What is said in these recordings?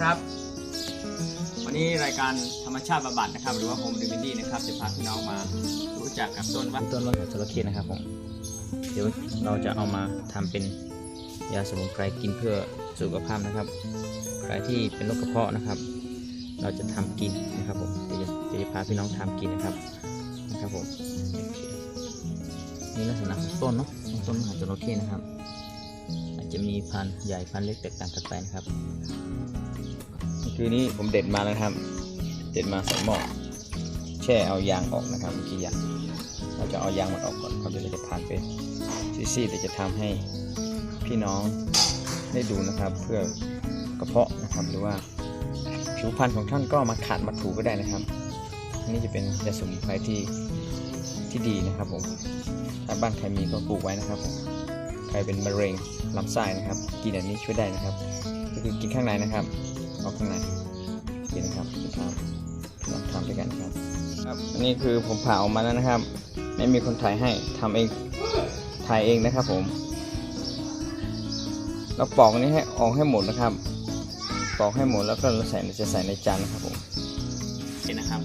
ครับ วันนี้รายการธรรมชาติบำบัดนะครับ หรือว่าโฮมดิมินดี้นะครับจะพาพี่น้องมารู้จักกับต้นว่าต้นมะเขือจระเข้นะครับผมเดี๋ยวเราจะเอามาทำเป็นยาสมุนไพรกินเพื่อสุขภาพนะครับ ใครที่เป็นโรคกระเพาะนะครับ เราจะทำกินนะครับผมเดี๋ยวจะจะพาพี่น้องทำกินนะครับนะครับผมนี่ลักษณะของต้นเนาะต้นมะเขือจระเข้นะครับ อาจจะมีพันธุ์ใหญ่พันธุ์เล็กแตกต่างกันไปนะครับ คือนี้ผมเด็ดมาแล้วครับ เด็ดมาใส่หม้อแช่เอายางออกนะครับเมื่อกี้ยางเราจะเอายางมันออกก่อนครับเดี๋ยวเราจะผ่านไปซีดๆเดี๋ยวจะทำให้พี่น้องได้ดูนะครับ เพื่อกระเพาะนะครับหรือว่าผิวพรรณของท่านก็มาขัดมาถูก็ได้นะครับนนี้จะเป็นยาสมุนไพรที่ที่ดีนะครับผมถ้าบ้านใครมีก็ปลูกไว้นะครับผมใครเป็นมะเร็งลำไส้นะครับ กินอันนี้ช่วยได้นะครับก็คือกินข้างในนะครับ เอาข้างในกินนะครับจะทำลองทำด้วยกันครับ ครับอันนี้คือผมผ่าออกมาแล้วนะครับ ไม่มีคนถ่ายให้ทำเองถ่ายเองนะครับผมเราปอกอันนี้ให้ออกให้หมดนะครับปอกให้หมดแล้วก็เราใส่จะใส่ในจานนะครับผมเห็นนะครับ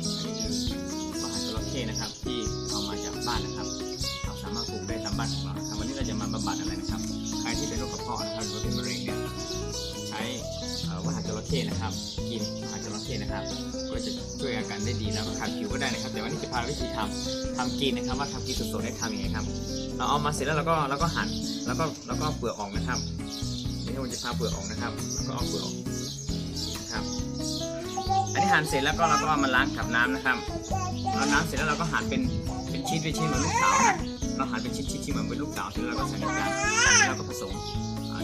ระเข้นะครับ กินมหาจระเข้นะครับ ก็จะช่วยอาการได้ดีแล้วก็ขับผิวก็ได้นะครับ แต่ว่านี่จะพาวิธีทำทำกินนะครับ ว่าทำกินสดๆได้ทำยังไงครับ เราเอามาเสร็จแล้วเราก็เราก็หั่นแล้วก็แล้วก็เปลือกออกนะครับนี่ผมจะพาเปลือกออกนะครับแล้วก็เอาเปลือกออกนะครับ อันนี้หั่นเสร็จแล้วก็เราก็มาล้างกับน้ำนะครับ เราน้ำเสร็จแล้วเราก็หั่นเป็นเป็นชิ้นเป็นชิ้นเหมือนลูกเต๋านะเราหั่นเป็นชิ้นชิ้นชิ้นเหมือนเป็นลูกเต๋าเสร็จแล้วเราก็ใส่ในจานแล้วก็ผสม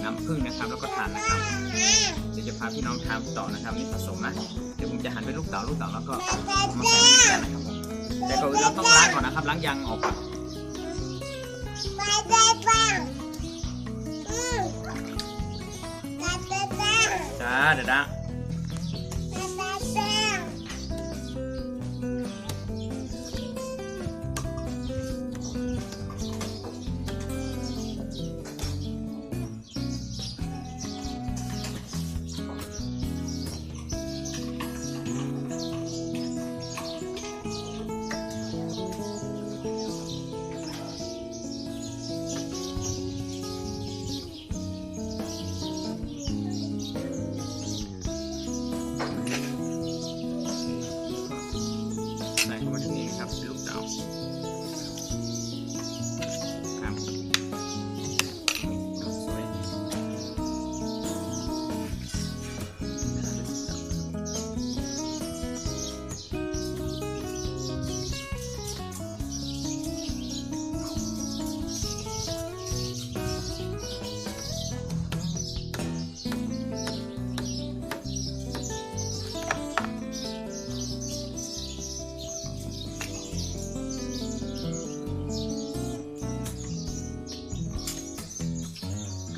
น้ำผึ้งนะครับ แล้วก็ทานนะครับเดี๋ยวจะพาพี่น้องทำต่อนะครับนี่ผสมนะเดี๋ยวผมจะหั่นเป็นลูกเต๋าลูกเต๋าแล้วก็เอามาใส่ในจานนะครับผมแต่ก่อนอื่นเราต้องล้างก่อนนะครับล้างยางออกก่อนจ้าเดี๋ยวนะ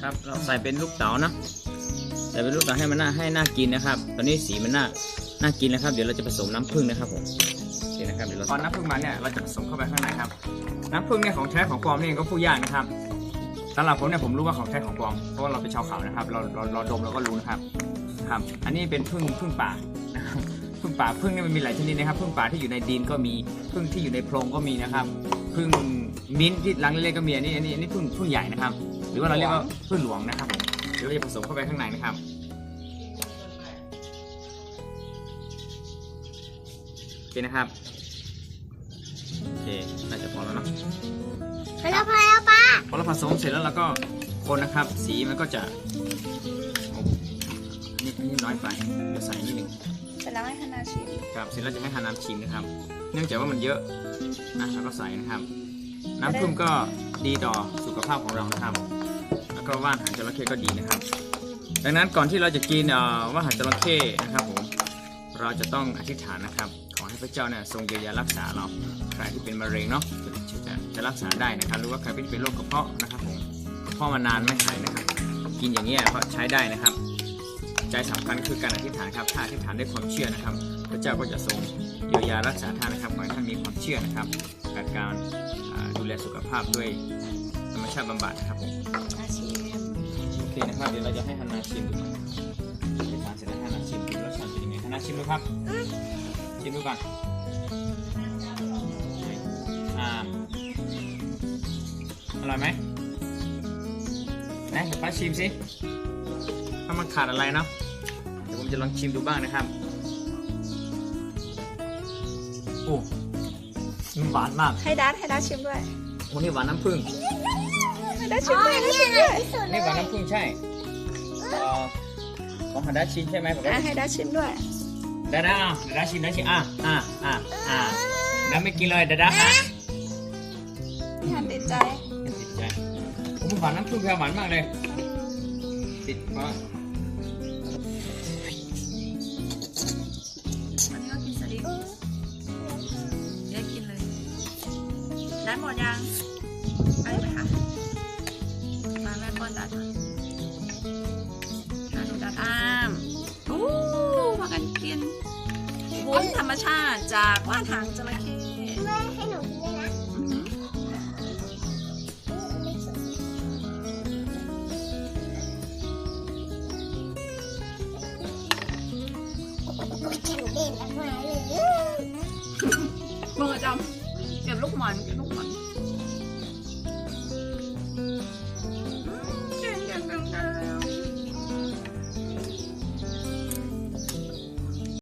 ครับ เราใส่เป็นลูกเต๋านะใส่เป็นลูกเต๋าให้มันน่าให้น่ากินนะครับ ตอนนี้สีมันน่าน่ากินนะครับ เดี๋ยวเราจะผสมน้ำผึ้งนะครับผมนี่นะครับเดี๋ยวเราตอนน้ำผึ้งมาเนี่ยเราจะผสมเข้าไปข้างในครับ น้ำผึ้งเนี่ยของแท้ของปลอมนี่ก็พูดยากนะครับสำหรับผมเนี่ยผมรู้ว่าของแท้ของปลอมเพราะว่าเราเป็นชาวเขานะครับ เราเราเราดมเราก็รู้นะครับครับ อันนี้เป็นผึ้งผึ้งป่านะครับผึ้งป่าผึ้งเนี่ยมันมีหลายชนิดนะครับผึ้งป่าที่อยู่ในดินก็มีผึ้งที่อยู่ในโพรงก็มีนะครับผึ้งมิ้นที่รังเล็กๆก็มีอันนี้อันนี้อันนี้ผึ้งผึ้งใหญ่นะครับ หรือว่าเราเรียกว่าผึ้งหลวงนะครับผมเดี๋ยวเราจะผสมเข้าไปข้างในนะครับ โอเคนะครับ โอเค น่าจะพอแล้วเนาะพอแล้วพอแล้วป้าพอเราผสมเสร็จแล้วเราก็คนนะครับ สีมันก็จะโอ้นี่นี่น้อยไปเดี๋ยวใส่นิดหนึ่งเสร็จแล้วให้คณะชิมครับ เสร็จแล้วจะให้ทานน้ำชิมนะครับ เนื่องจากว่ามันเยอะนะแล้วก็ใส่นะครับ น้ำพึ่งก็ดีต่อสุขภาพของเรานะครับ แล้วก็ว่านหางจระเข้ก็ดีนะครับ ดังนั้นก่อนที่เราจะกินว่านหางจระเข้นะครับผมเราจะต้องอธิษฐานนะครับ ขอให้พระเจ้าเนี่ยทรงเยียวยารักษาเราใครที่เป็นมะเร็งเนาะจะจะจะรักษาได้นะครับหรือว่าใครที่เป็นโรคกระเพาะนะครับผมกระเพาะมานานไม่หายนะครับ กินอย่างเงี้ยก็ใช้ได้นะครับ ใจสำคัญคือการอธิษฐานครับถ้าอธิษฐานด้วยความเชื่อนะครับ พระเจ้าก็จะทรงเยียวยารักษาท่านนะครับขอให้ท่านมีความเชื่อนะครับกับการดูแลสุขภาพด้วย ธรรมชาติบำบัดนะครับผมอาชิมโอเคนะครับเดี๋ยวเราจะให้ฮันนาชิมดูอธิษฐานเสร็จแล้วให้ฮันนาชิมดูชิมดูครับชิมดูก่อนอ่าอร่อยไหมไหนเดี๋ยวป้าชิมสิถ้ามันขาดอะไรเนาะเดี๋ยวผมจะลองชิมดูบ้างนะครับโอ้มันหวานมาก ให้ดัดให้ดัดชิมด้วยโอ้นี่หวานน้ำผึ้งให้ ดัดชิมด้วยให้ดัดชิมด้วยนี่หวานน้ำผึ้งใช่เอ่อของฮันดาชินใช่ไหมผมอะให้ดัดชิมด้วยดาดาอะดาดาชิมดาชิมอะอะอะอะดาไม่กินเลยดาดาฮะพี่ฮันติดใจติดใจผมหวานน้ำผึ้งแพรหวานมากเลย ติดเพราะวันนี้ก็กินสลิมเดี๋ยวกินเลยดัดหมดยังไปไหมคะ วุ้นธรรมชาติจากว่านหางจระเข้แม่ให้หนูกินด้วยนะโอ้ยฉันเด่นออกมาเลย มือจำเก็บลูกหมอนเก็บลูกหมอน